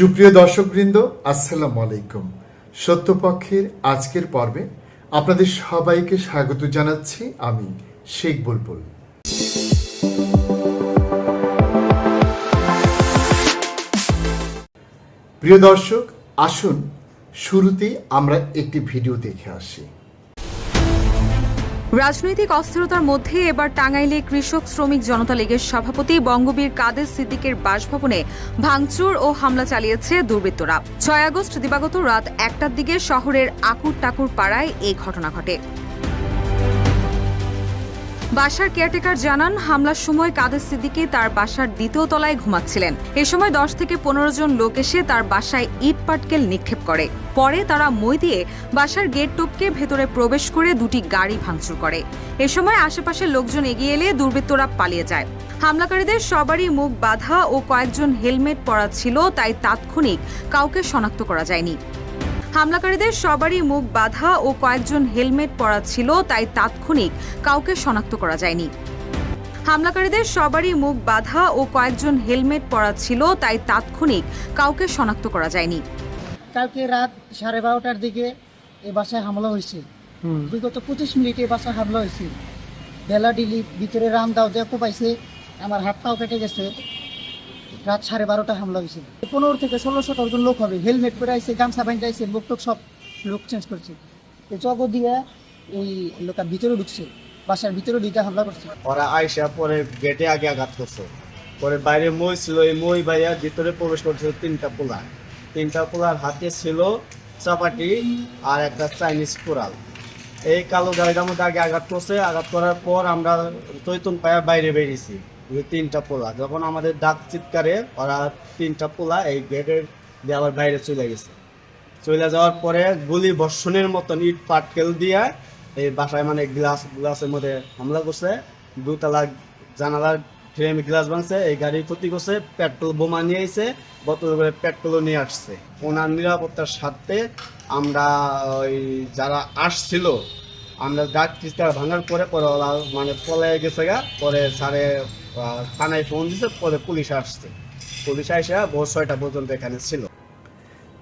সুপ্রিয় দর্শকবৃন্দ, আসসালামু আলাইকুম। সত্যপক্ষের আজকের পর্বে আপনাদের সবাইকে স্বাগত জানাচ্ছি আমি শেখ বুলবুল। প্রিয় দর্শক, আসুন শুরুতেই আমরা একটি ভিডিও দেখে আসি। রাজনৈতিক অস্থিরতার মধ্যে এবার টাঙ্গাইলে কৃষক শ্রমিক জনতা লীগের সভাপতি বঙ্গবীর কাদের সিদ্দিকের বাসভবনে ভাঙচুর ও হামলা চালিয়েছে দুর্বৃত্তরা। ছয় আগস্ট দিবাগত রাত একটার দিকে শহরের আকুর টাকুর পাড়ায় এই ঘটনা ঘটে। বাসার কেয়ারটেকার জানান, হামলার সময় কাদের সিদ্দিকি তার বাসার দ্বিতীয় তলায় ঘুমাচ্ছিলেন। এ সময় দশ থেকে পনেরো জন লোক এসে তার বাসায় ইট পাটকেল নিক্ষেপ করে। পরে তারা মই দিয়ে বাসার গেট টপকে ভেতরে প্রবেশ করে দুটি গাড়ি ভাঙচুর করে। এ সময় আশেপাশের লোকজন এগিয়ে এলে দুর্বৃত্তরা পালিয়ে যায়। হামলাকারীদের সবারই মুখ বাঁধা ও কয়েকজন হেলমেট পরা ছিল, তাই তাৎক্ষণিক কাউকে শনাক্ত করা যায়নি। হামলাকারীদের সবারই মুখ বাধা ও কয়েকজন হেলমেট পরা ছিল তাই তাৎক্ষণিক কাউকে শনাক্ত করা যায়নি। হামলাকারীদের সবারই মুখ বাধা ও কয়েকজন হেলমেট পরা ছিল তাই তাৎক্ষণিক কাউকে শনাক্ত করা যায়নি। কালকে রাত সাড়ে বারোটার দিকে এ বাসায় হামলা হয়েছে। বিগত পঁচিশ মিনিটে বাসায় হামলা হয়েছে। বেলা ডিলি ভিতরে রাম দাও দেখো পাইছে আমার হাত পাও কেটে গেছে। রাত সাড়ে বারোটা হামলা হয়েছে পনেরো থেকে ষোলো শতজন লোক হবে। হেলমেট পরে আইছে গামছা বাইন যাইছে বুক টুক সব লোক চেঞ্জ করছে। জগ দিয়ে এই লোকের ভিতরে ঢুকছে, বাসার ভিতরে ঢুকে হামলা করছে। ওরা আইসা পরে গেটে আগে আঘাত করছে। পরে বাইরে মই ছিল, এই মই বাইয়া ভিতরে প্রবেশ করছিল তিনটা পোলা। তিনটা পোলার হাতে ছিল চাপাটি আর একটা চাইনিজ কোরাল এই কালো গাড়িটার মধ্যে আগে আঘাত করছে। আঘাত করার পর আমরা চৈতন পায়া বাইরে বেরিয়েছি। তিনটা পোলা যখন আমাদের ডাক চিৎকারে ওরা তিনটা পোলা এই গেটের আবার বাইরে চলে গেছে। চলে যাওয়ার পরে গুলি বর্ষণের মতন ইট পাটকেল দিয়ে এই বাসায় মানে গ্লাস গ্লাসের মধ্যে হামলা করছে। দুতলা জানালার ফ্রেম গ্লাস ভাঙছে এই গাড়ির ক্ষতি করছে পেট্রোল বোমা নিয়ে এসে বোতল করে পেট্রোলও নিয়ে আসছে। ওনার নিরাপত্তার স্বার্থে আমরা ওই যারা আসছিল আমরা গাছ চিৎকার ভাঙার পরে পরে ওরা মানে পলায় গেছে গা পরে আহ, থানায় ফোন দিছে, পরে পুলিশ আসছে। পুলিশ এসে ভোর ছয়টা পর্যন্ত এখানে ছিল।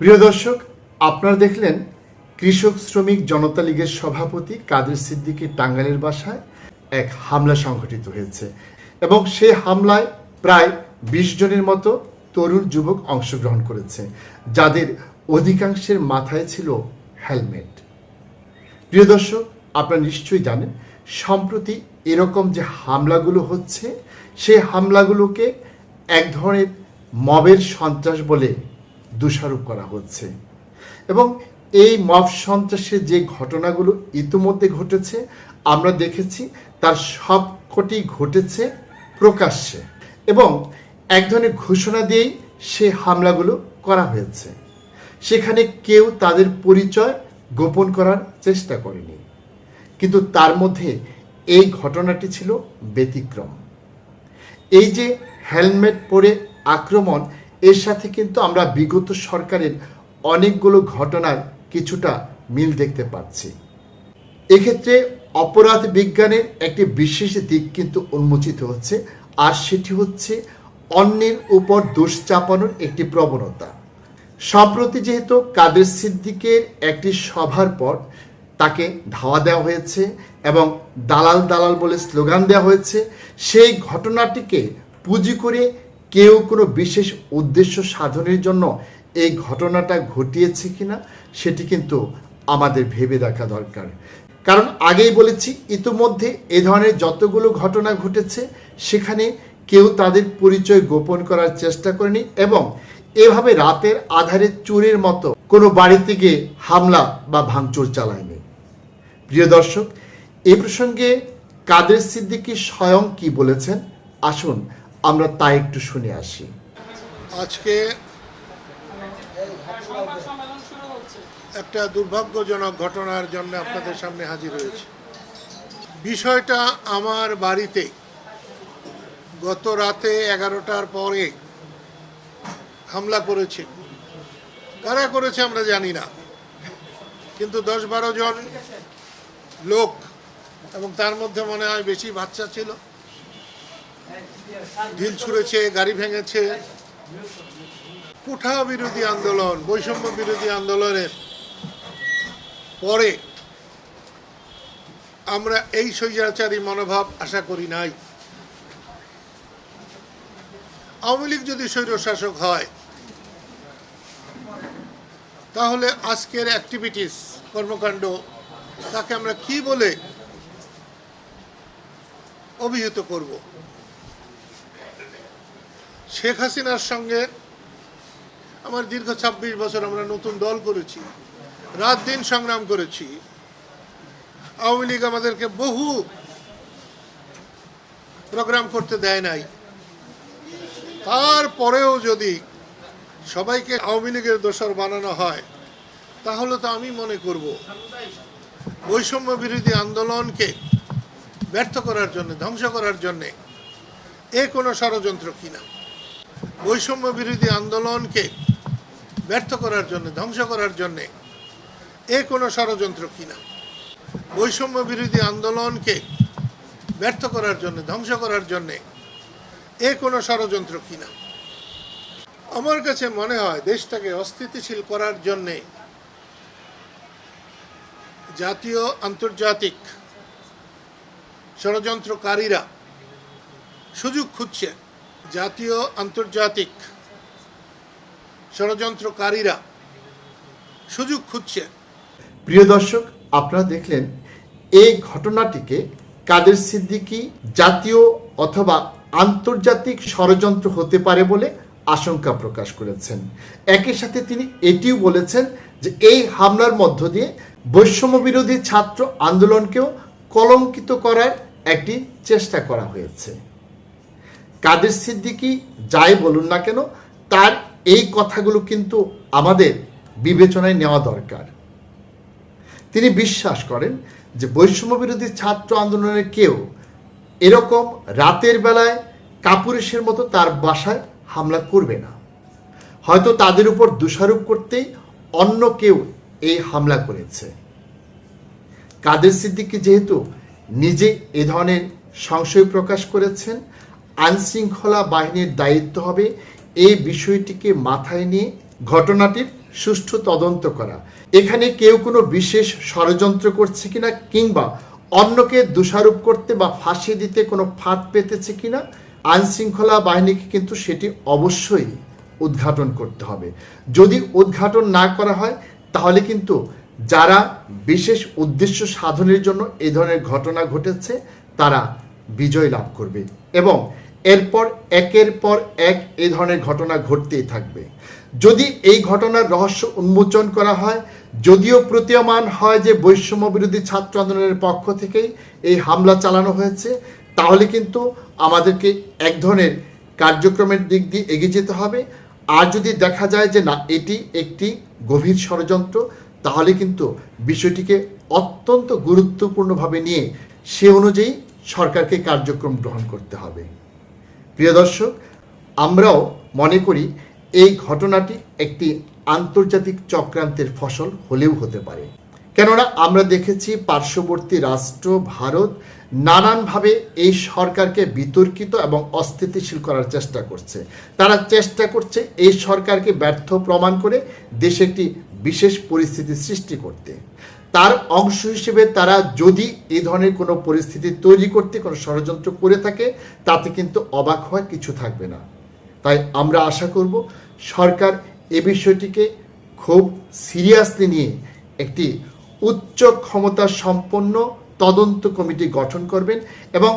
প্রিয় দর্শক, আপনারা দেখলেন কৃষক শ্রমিক জনতা লীগের সভাপতি কাদের সিদ্দিকী টাঙ্গাইলের বাসায় এক হামলা সংঘটিত হয়েছে এবং সেই হামলায় প্রায় বিশ জনের মতো তরুণ যুবক অংশগ্রহণ করেছে, যাদের অধিকাংশের মাথায় ছিল হেলমেট। প্রিয় দর্শক, আপনারা নিশ্চয়ই জানেন, সম্প্রতি এরকম যে হামলাগুলো হচ্ছে, সেই হামলাগুলোকে এক ধরনের মবের সন্ত্রাস বলে দোষারোপ করা হচ্ছে। এবং এই মব সন্ত্রাসের যে ঘটনাগুলো ইতিমধ্যে ঘটেছে, আমরা দেখেছি তার সবকটি ঘটেছে প্রকাশ্যে। এবং এক ধরনের ঘোষণা দিয়েই সে হামলাগুলো করা হয়েছে। সেখানে কেউ তাদের পরিচয় গোপন করার চেষ্টা করেনি। কিন্তু তার মধ্যে এই ঘটনাটি ছিল ব্যতিক্রম। এই যে হেলমেট পরে আক্রমণ, এর সাথে কিন্তু আমরা বিগত সরকারের অনেকগুলো ঘটনার কিছুটা মিল দেখতে পাচ্ছি। এক্ষেত্রে অপরাধ বিজ্ঞানের একটি বিশেষ দিক কিন্তু উন্মোচিত হচ্ছে, আর সেটি হচ্ছে অন্যের উপর দোষ চাপানোর একটি প্রবণতা। সম্প্রতি যেহেতু কাদের সিদ্দিকের একটি সভার পর তাকে ধাওয়া দেওয়া হয়েছে এবং দালাল দালাল বলে স্লোগান দেওয়া হয়েছে। সেই ঘটনাটিকে পুঁজি করে কেউ কোনো বিশেষ উদ্দেশ্য সাধনের জন্য এই ঘটনাটা ঘটিয়েছে কিনা সেটি কিন্তু আমাদের ভেবে দেখা দরকার। কারণ আগেই বলেছি, ইতিমধ্যে এ ধরনের যতগুলো ঘটনা ঘটেছে, সেখানে কেউ তাদের পরিচয় গোপন করার চেষ্টা করেনি এবং এভাবে রাতের আধারে চোরের মতো কোনো বাড়িতে গিয়ে হামলা বা ভাঙচুর চালায়নি। প্রিয় দর্শক, এ প্রসঙ্গে কাদের সিদ্দিকী স্বয়ং কি বলেছেন? আসুন, আমরা তা একটু শুনে আসি। আজকে একটা দুর্ভাগ্যজনক ঘটনার জন্য আপনাদের সামনে হাজির হয়েছে। বিষয়টা আমার বাড়িতে গত রাতে এগারোটার পরে হামলা করেছে। কারা করেছে আমরা জানি না। কিন্তু দশ বারো জন লোক এবং তার মধ্যে মনে হয় বেশি বাচ্চা ছিল। ঢিল ছুঁড়েছে, গাড়ি ভেঙেছে। কুঠা বিরোধী আন্দোলন, বৈষম্য বিরোধী আন্দোলনের পরে আমরা এই স্বৈরাচারী মনোভাব আশা করি নাই। আওয়ামী লীগ যদি স্বৈরশাসক হয়, তাহলে আজকের অ্যাক্টিভিটিস কর্মকাণ্ড তাকে আমরা কি বলে অভিহিত করব? শেখ হাসিনার সঙ্গে আমার দীর্ঘ ছাব্বিশ বছর আমরা নতুন দল করেছি, রাত দিন সংগ্রাম করেছি। আওয়ামী লীগ আমাদেরকে বহু প্রোগ্রাম করতে দেয় নাই। তারপরেও যদি সবাইকে আওয়ামী লীগের দোষর বানানো হয়, তাহলে তো আমি মনে করব বৈষম্য বিরোধী আন্দোলনকে ব্যর্থ করার জন্য, ধ্বংস করার জন্যে এ কোনো ষড়যন্ত্র কিনা বৈষম্য বিরোধী আন্দোলনকে ব্যর্থ করার জন্য, ধ্বংস করার জন্যে এ কোনো ষড়যন্ত্র কিনা বৈষম্য বিরোধী আন্দোলনকে ব্যর্থ করার জন্য, ধ্বংস করার জন্যে এ কোনো ষড়যন্ত্র কিনা আমার কাছে মনে হয় দেশটাকে অস্থিতিশীল করার জন্যে জাতীয় আন্তর্জাতিক ষড়যন্ত্রকারীরা সুযোগ খুঁজছে। জাতীয় আন্তর্জাতিক ষড়যন্ত্রকারীরা সুযোগ খুঁজছে। প্রিয় দর্শক, আপনারা দেখলেন এই ঘটনাটিকে কাদের সিদ্দিকী জাতীয় অথবা আন্তর্জাতিক ষড়যন্ত্র হতে পারে বলে আশঙ্কা প্রকাশ করেছেন। একই সাথে তিনি এটিও বলেছেন যে এই হামলার মধ্য দিয়ে বৈষম্য বিরোধী ছাত্র আন্দোলনকেও কলঙ্কিত করার একটি চেষ্টা করা হয়েছে। কাদের সিদ্দিকি যাই বলুন না কেন, তার এই কথাগুলো কিন্তু আমাদের বিবেচনায় নেওয়া দরকার। তিনি বিশ্বাস করেন যে বৈষম্য বিরোধী ছাত্র আন্দোলনের কেউ এরকম রাতের বেলায় কাপুরুষের মতো তার বাসায় হামলা করবে না। হয়তো তাদের উপর দোষারোপ করতেই অন্য কেউ এই হামলা করেছে। কাদের সিদ্দিকী যেহেতু নিজে এ ধরনের সংশয় প্রকাশ করেছেন, আইনশৃঙ্খলা বাহিনীর দায়িত্ব হবে এই বিষয়টিকে মাথায় নিয়ে ঘটনাটির সুষ্ঠু তদন্ত করা। এখানে কেউ কোনো বিশেষ ষড়যন্ত্র করছে কিনা কিংবা অন্যকে দোষারোপ করতে বা ফাঁসি দিতে কোনো ফাঁদ পেতেছে কিনা আইন শৃঙ্খলা বাহিনীকে কিন্তু সেটি অবশ্যই উদ্ঘাটন করতে হবে। যদি উদ্ঘাটন না করা হয় তাহলে কিন্তু যারা বিশেষ উদ্দেশ্য সাধনের জন্য এই ধরনের ঘটনা ঘটেছে, তারা বিজয় লাভ করবে এবং এরপর একের পর এক এই ধরনের ঘটনা ঘটতেই থাকবে। যদি এই ঘটনার রহস্য উন্মোচন করা হয়, যদিও প্রতীয়মান হয় যে বৈষম্য বিরোধী ছাত্র আন্দোলনের পক্ষ থেকেই এই হামলা চালানো হয়েছে, তাহলে কিন্তু আমাদেরকে এক ধরনের কার্যক্রমের দিক দিয়ে এগিয়ে যেতে হবে। আর যদি দেখা যায় যে না, এটি একটি গভীর ষড়যন্ত্র, তাহলে কিন্তু বিষয়টিকে অত্যন্ত গুরুত্বপূর্ণভাবে নিয়ে সে অনুযায়ী সরকারকে কার্যক্রম গ্রহণ করতে হবে। প্রিয় দর্শক, আমরাও মনে করি এই ঘটনাটি একটি আন্তর্জাতিক চক্রান্তের ফসল হলেও হতে পারে। কেননা আমরা দেখেছি পার্শ্ববর্তী রাষ্ট্র ভারত নানানভাবে এই সরকারকে বিতর্কিত এবং অস্থিতিশীল করার চেষ্টা করছে। তারা চেষ্টা করছে এই সরকারকে ব্যর্থ প্রমাণ করে দেশে একটি বিশেষ পরিস্থিতি সৃষ্টি করতে। তার অংশ হিসেবে তারা যদি এই ধরনের কোনো পরিস্থিতি তৈরি করতে, কোনো ষড়যন্ত্র করে থাকে, তাতে কিন্তু অবাক হওয়ার কিছু থাকবে না। তাই আমরা আশা করব সরকার এ বিষয়টিকে খুব সিরিয়াসলি নিয়ে একটি উচ্চ ক্ষমতা সম্পন্ন তদন্ত কমিটি গঠন করবেন এবং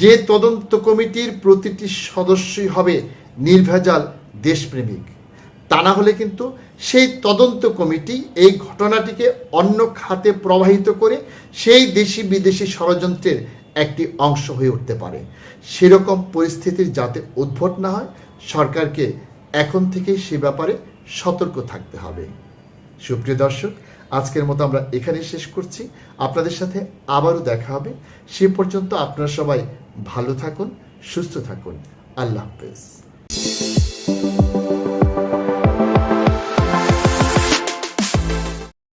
যে তদন্ত কমিটির প্রতিটি সদস্যই হবে নির্ভেজাল দেশপ্রেমিক। তা না হলে কিন্তু সেই তদন্ত কমিটি এই ঘটনাটিকে অন্য খাতে প্রবাহিত করে সেই দেশি বিদেশি ষড়যন্ত্রের একটি অংশ হয়ে উঠতে পারে। সেরকম পরিস্থিতির যাতে উদ্ভট না হয়, সরকারকে এখন থেকেই সে ব্যাপারে সতর্ক থাকতে হবে। সুপ্রিয় দর্শক আজকের মতো আমরা এখানেই শেষ করছি। আপনাদের সাথে আবারও দেখা হবে। সে পর্যন্ত আপনারা সবাই ভালো থাকুন, সুস্থ থাকুন। আল্লাহ হাফেজ।